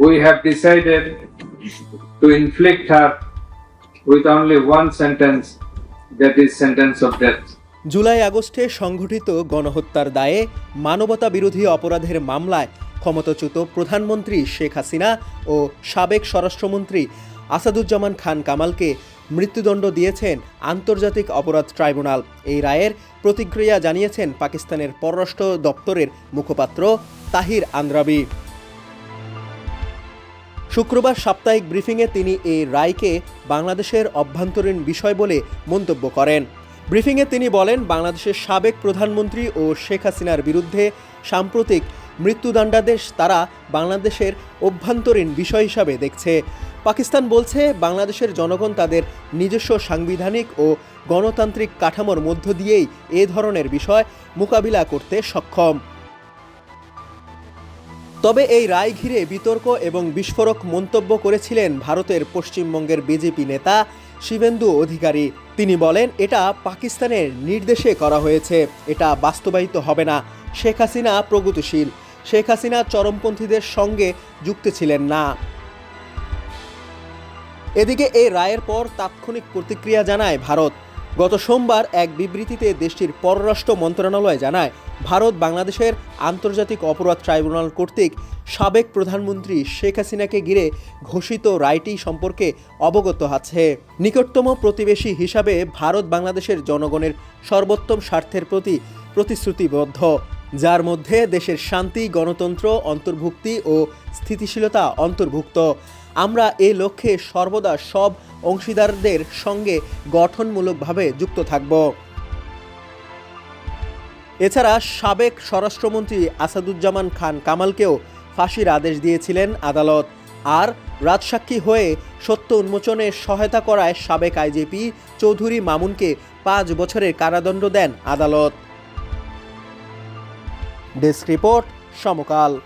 we have decided to inflict her with only one sentence, that is sentence of death. July আগস্টে সংঘটিত গণহত্যার দায়ে মানবতা বিরোধী অপরাধের মামলায় ক্ষমতাচ্যুত প্রধানমন্ত্রী শেখ হাসিনা ও সাবেক স্বরাষ্ট্রমন্ত্রী আসাদুজ্জামান খান কামালকে মৃত্যুদণ্ড দিয়েছেন আন্তর্জাতিক অপরাধ ট্রাইব্যুনাল এই রায়ের প্রতিক্রিয়া জানিয়েছেন পাকিস্তানের পররাষ্ট্র দপ্তরের মুখপাত্র তাহির আন্দ্রাবি শুক্রবার সাপ্তাহিক ব্রিফিংয়ে তিনি এই রায়কে বাংলাদেশের অভ্যন্তরীণ বিষয় বলে মন্তব্য করেন। ব্রিফিংয়ে তিনি বলেন, বাংলাদেশের সাবেক প্রধানমন্ত্রী ও শেখ হাসিনার বিরুদ্ধে সাম্প্রতিক মৃত্যুদণ্ডাদেশ তারা বাংলাদেশের অভ্যন্তরীণ বিষয় হিসাবে দেখছে। পাকিস্তান বলছে, বাংলাদেশের জনগণ তাদের নিজস্ব সাংবিধানিক ও গণতান্ত্রিক কাঠামোর মধ্য দিয়েই এ ধরনের বিষয় মোকাবিলা করতে সক্ষম। তবে এই রায় ঘিরে বিতর্ক এবং বিস্ফোরক মন্তব্য করেছিলেন ভারতের পশ্চিমবঙ্গের বিজেপি নেতা শিবেন্দু অধিকারী। তিনি বলেন, এটা পাকিস্তানের নির্দেশে করা হয়েছে। এটা বাস্তবায়িত হবে না। শেখ হাসিনা প্রগতিশীল। শেখ হাসিনা চরমপন্থীদের সঙ্গে যুক্ত ছিলেন না। এদিকে এই রায়ের পর তাৎক্ষণিক প্রতিক্রিয়া জানায় ভারত। গত সোমবার এক বিবৃতিতে দেশটির পররাষ্ট্র মন্ত্রণালয় জানায়, ভারত বাংলাদেশের আন্তর্জাতিক অপরাধ ট্রাইব্যুনাল কর্তৃক সাবেক প্রধানমন্ত্রী শেখ হাসিনাকে ঘিরে ঘোষিত রায়টি সম্পর্কে অবগত আছে। নিকটতম প্রতিবেশী হিসাবে ভারত বাংলাদেশের জনগণের সর্বোত্তম স্বার্থের প্রতি প্রতিশ্রুতিবদ্ধ, যার মধ্যে দেশের শান্তি, গণতন্ত্র, অন্তর্ভুক্তি ও স্থিতিশীলতা অন্তর্ভুক্ত। আমরা এ লক্ষ্যে সর্বদা সব অংশীদারদের সঙ্গে গঠনমূলকভাবে যুক্ত থাকব। এছাড়া সাবেক স্বরাষ্ট্রমন্ত্রী আসাদুজ্জামান খান কামালকেও ফাঁসির আদেশ দিয়েছিলেন আদালত। আর রাজসাক্ষী হয়ে সত্য উন্মোচনে সহায়তা করায় সাবেক আইজিপি চৌধুরী মামুনকে পাঁচ বছরের কারাদণ্ড দেন আদালত। Desk report Samakal.